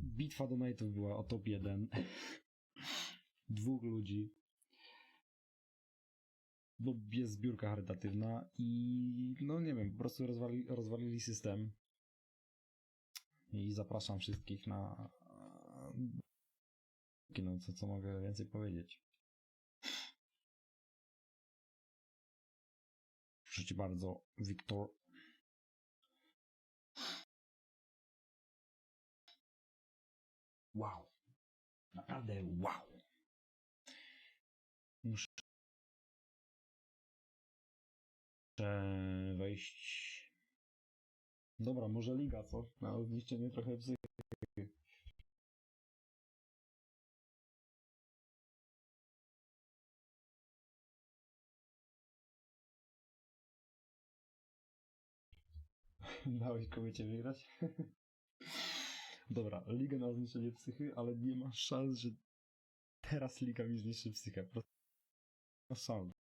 Bitwa donate'ów była o top 1. Dwóch ludzi. Bo jest zbiórka charytatywna i no nie wiem, po prostu rozwali, rozwalili system. I zapraszam wszystkich na. No, co, co mogę więcej powiedzieć? Proszę bardzo, Wiktor. Wow. Naprawdę wow. Muszę wejść. Dobra, może liga, co? Na zniszczenie trochę psy. Dałeś kobiecie wygrać? Dobra, liga na zniszczenie psychy, ale nie ma szans, że teraz liga mi zniszczy psychę. Po prostu Nie ma szans.